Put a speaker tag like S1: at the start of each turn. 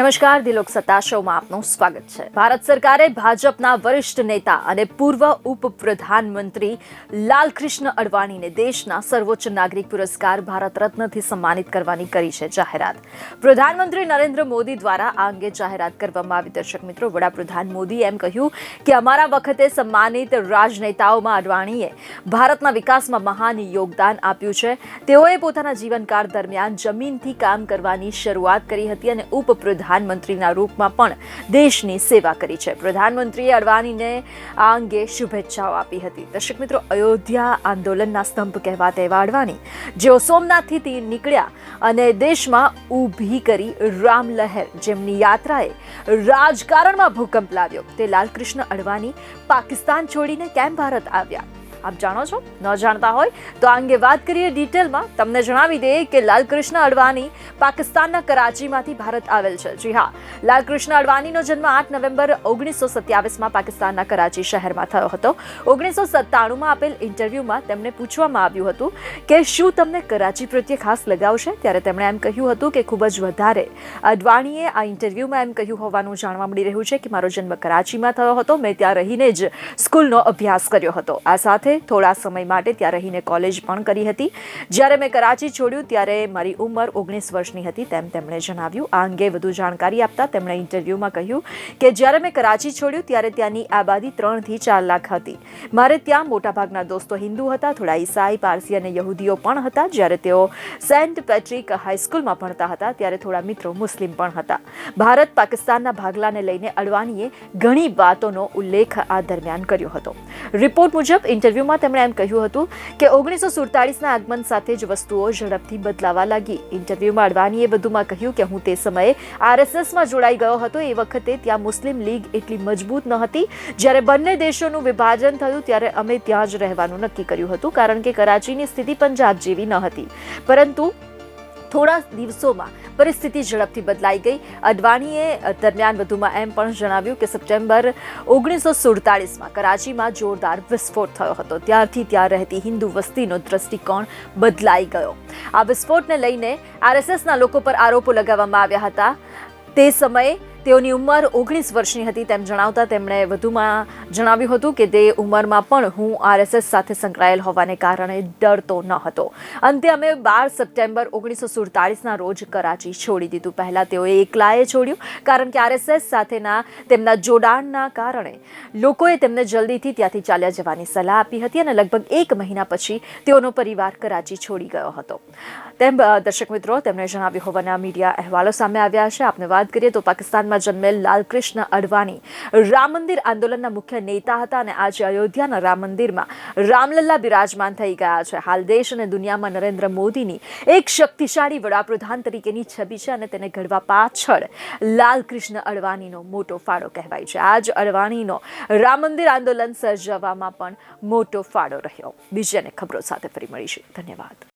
S1: નમસ્કાર, દિલોક સત્તા શોમાં આપનું સ્વાગત છે. ભારત સરકારે ભાજપના વરિષ્ઠ નેતા અને પૂર્વ ઉપપ્રધાનમંત્રી લાલકૃષ્ણ અડવાણીને દેશના સર્વોચ્ચ નાગરિક પુરસ્કાર ભારત રત્નથી સન્માનિત કરવાની કરી છે જાહેરાત. પ્રધાનમંત્રી નરેન્દ્ર મોદી દ્વારા આ અંગે જાહેરાત કરવામાં આવી. દર્શક મિત્રો, વડાપ્રધાન મોદીએ એમ કહ્યું કે અમારા વખતે સન્માનિત રાજનેતાઓમાં અડવાણીએ ભારતના વિકાસમાં મહાન યોગદાન આપ્યું છે. તેઓએ પોતાના જીવનકાળ દરમિયાન જમીનથી કામ કરવાની શરૂઆત કરી હતી અને ઉપપ્રધાનમંત્રીના રૂપમાં પણ દેશની સેવા કરી છે. પ્રધાનમંત્રીએ અડવાણીને આ અંગે શુભેચ્છાઓ આપી હતી. દર્શક મિત્રો, અયોધ્યા આંદોલનના સ્તંભ કહેવાતા એવા અડવાણી, જેઓ સોમનાથથી નીકળ્યા અને દેશમાં ઊભી કરી રામલહેર જેમની યાત્રાએ રાજકારણમાં ભૂકંપ લાવ્યો. તે લાલકૃષ્ણ અડવાણી પાકિસ્તાન છોડીને કેમ ભારત આવ્યા? આપ જાણો છો? ન જાણતા હોય તો આ અંગે વાત કરીએ ડિટેલમાં. તમને જણાવી દઈએ કે લાલકૃષ્ણ અડવાણી પાકિસ્તાનના કરાચીમાંથી ભારત આવેલ છે. જી હા, લાલકૃષ્ણ અડવાણીનો જન્મ આઠ નવેમ્બર ઓગણીસો સત્યાવીસમાં પાકિસ્તાનના કરાચી શહેરમાં થયો હતો. ઓગણીસો સત્તાણુંમાં આપેલ ઇન્ટરવ્યૂમાં તેમને પૂછવામાં આવ્યું હતું કે શું તમને કરાચી પ્રત્યે ખાસ લગાવ છે? ત્યારે તેમણે એમ કહ્યું હતું કે ખૂબ જ વધારે. અડવાણીએ આ ઇન્ટરવ્યૂમાં એમ કહ્યું હોવાનું જાણવા મળી રહ્યું છે કે મારો જન્મ કરાચીમાં થયો હતો. મેં ત્યાં રહીને જ સ્કૂલનો અભ્યાસ કર્યો હતો. આ સાથે થોડા સમય માટે ત્યાં રહીને કોલેજ પણ કરી હતી. જ્યારે મેં કરાચી છોડ્યું ત્યારે મારી ઉંમર ઓગણીસ વર્ષની હતી તેમ તેમણે જણાવ્યું. આ અંગે વધુ જાણકારી આપતા તેમણે ઇન્ટરવ્યૂમાં કહ્યું કે જ્યારે મેં કરાચી છોડ્યું ત્યારે ત્યાંની આબાદી ત્રણથી ચાર લાખ હતી. મારે ત્યાં મોટાભાગના દોસ્તો હિન્દુ હતા, થોડા ઈસાઈ, પારસી અને યહૂદીઓ પણ હતા. જ્યારે તેઓ સેન્ટ પેટ્રિક હાઈસ્કૂલમાં ભણતા હતા ત્યારે થોડા મિત્રો મુસ્લિમ પણ હતા. ભારત પાકિસ્તાનના ભાગલાને લઈને અડવાણીએ ઘણી વાતોનો ઉલ્લેખ આ દરમિયાન કર્યો હતો. રિપોર્ટ મુજબ ઇન્ટરવ્યૂમાં તેમણે એમ કહ્યું હતું કે ઓગણીસો સુડતાલીસના આગમન સાથે જ વસ્તુઓ ઝડપથી બદલાવા લાગી. ઇન્ટરવ્યૂમાં અડવાણીએ વધુમાં કહ્યું કે હું તે સમયે આરએસએસમાં જોડાઈ ગયો હતો. એ વખતે ત્યાં મુસ્લિમ લીગ એટલી મજબૂત ન હતી. જ્યારે બંને દેશોનું વિભાજન થયું ત્યારે અમે ત્યાં જ રહેવાનું નક્કી કર્યું હતું, કારણ કે કરાચીની સ્થિતિ પંજાબ જેવી ન હતી. પરંતુ થોડા દિવસોમાં પરિસ્થિતિ ઝડપથી બદલાઈ ગઈ. અડવાણીએ દરમિયાન વધુમાં એમ પણ જણાવ્યું કે સપ્ટેમ્બર ઓગણીસો સુડતાળીસમાં કરાચીમાં જોરદાર વિસ્ફોટ થયો હતો. ત્યારથી ત્યાં રહેતી હિન્દુ વસ્તીનો દ્રષ્ટિકોણ બદલાઈ ગયો. આ વિસ્ફોટને લઈને આરએસએસના લોકો પર આરોપો લગાવવામાં આવ્યા હતા. તે સમયે તેઓની ઉંમર ઓગણીસ વર્ષની હતી તેમ જણાવતા તેમણે વધુમાં જણાવ્યું હતું કે તે ઉંમરમાં પણ હું આરએસએસ સાથે સંકળાયેલ હોવાને કારણે ડરતો ન હતો. અંતે અમે બાર સપ્ટેમ્બર ઓગણીસો સુડતાલીસના રોજ કરાચી છોડી દીધું. પહેલાં તેઓએ એકલાએ છોડ્યું, કારણ કે આરએસએસ સાથેના તેમના જોડાણના કારણે લોકોએ તેમને જલ્દીથી ત્યાંથી ચાલ્યા જવાની સલાહ આપી હતી અને લગભગ એક મહિના પછી તેઓનો પરિવાર કરાચી છોડી ગયો હતો. તેમ દર્શક મિત્રો તેમણે જણાવ્યું હોવાના મીડિયા અહેવાલો સામે આવ્યા છે આપને વાત કરીએ તો પાકિસ્તાનમાં જન્મેલ લાલકૃષ્ણ અડવાણી રામ મંદિર આંદોલનના મુખ્ય નેતા હતા અને આજે અયોધ્યાના રામ મંદિરમાં રામલલ્લા બિરાજમાન થઈ ગયા છે હાલ દેશ અને દુનિયામાં નરેન્દ્ર મોદીની એક શક્તિશાળી વડાપ્રધાન તરીકેની છબી છે અને તેને ઘડવા પાછળ લાલકૃષ્ણ અડવાણીનો મોટો ફાળો કહેવાય છે આજ અડવાણીનો રામ મંદિર આંદોલન સર્જવામાં પણ મોટો ફાળો રહ્યો બીજી અને ખબરો સાથે ફરી મળીશું ધન્યવાદ